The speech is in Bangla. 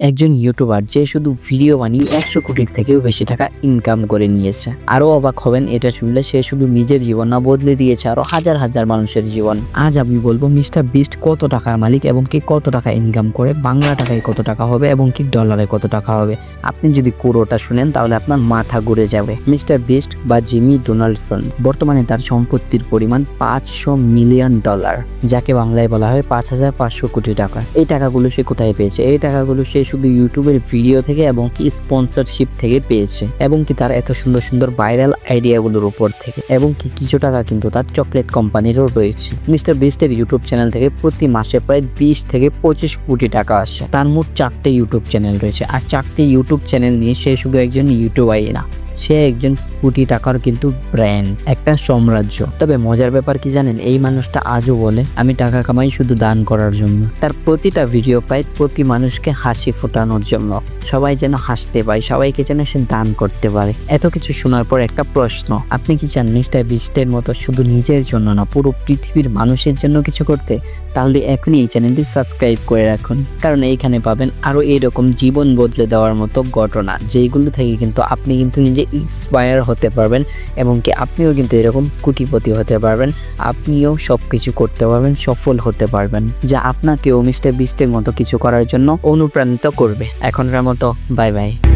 একজন ইউটিউবার যে শুধু ভিডিও বানিয়ে একশো কোটির থেকেও বেশি টাকা ইনকাম করে নিয়েছে। আরও অবাক হবেন, এটা শুনলে সে শুধু নিজের জীবন না, বদলে দিয়েছে আরও হাজার হাজার মানুষের জীবন। আজ আমি বলব, মিস্টার বিস্ট কত টাকার মালিক এবং কি কত টাকা ইনকাম করে, বাংলা টাকায় কত টাকা হবে এবং কি ডলারে কত টাকা হবে। আপনি যদি পুরোটা শুনেন, তাহলে আপনার মাথা ঘুরে যাবে। মিস্টার বিস্ট বা জিমি ডোনাল্ডসন বর্তমানে তার সম্পত্তির পরিমাণ পাঁচশো মিলিয়ন ডলার, যাকে বাংলায় বলা হয় পাঁচ হাজার পাঁচশো কোটি টাকা। এই টাকাগুলো সে কোথায় পেয়েছে? এই টাকাগুলো সে শুধু ইউটিউবের ভিডিও থেকে এবং কি স্পন্সরশিপ থেকে পেয়েছে, এবং কি তার এত সুন্দর সুন্দর ভাইরাল আইডিয়াগুলোর উপর থেকে, এবং কি কিছু টাকা কিন্তু তার চকলেট কোম্পানিরও রয়েছে। মিস্টার বিস্টের ইউটিউব চ্যানেল থেকে প্রতি মাসে প্রায় বিশ থেকে পঁচিশ কোটি টাকা আসে। তার মোট চারটে ইউটিউব চ্যানেল রয়েছে, আর চারটে ইউটিউব চ্যানেল নিয়ে সে শুধু একজন ইউটিউবারই না। সে একজন কোটি টাকার কিন্তু ব্র্যান্ড একটা সাম্রাজ্য। তবে মজার ব্যাপার কি জানেন, এই মানুষটা আজও বলে, আমি টাকা কামাই শুধু দান করার জন্য। তার প্রতিটা ভিডিও পায় প্রতি মানুষকে হাসি ফোটানোর জন্য। সবাই যেন হাসতে পায়, সবাইকে যেন সে দান করতে পারে। এত কিছু শোনার পর একটা প্রশ্ন, আপনি কি চান মিস্টার বিস্টের মতো শুধু নিজের জন্য না, পুরো পৃথিবীর মানুষের জন্য কিছু করতে? তাহলে এখনই এই চ্যানেলটি সাবস্ক্রাইব করে রাখুন। কারণ এইখানে পাবেন আরও এরকম জীবন বদলে দেওয়ার মতো ঘটনা, যেইগুলো থেকে কিন্তু আপনি কিন্তু নিজে ইন্সপায়ার হতে পারবেন এবং কি আপনিও কিন্তু এরকম কুটিপতি হতে পারবেন। আপনিও সব কিছু করতে পারবেন, সফল হতে পারবেন, যা আপনাকেও মিস্টার বিস্টের মতো কিছু করার জন্য অনুপ্রাণিত করবে। এখনকার মতো বাই বাই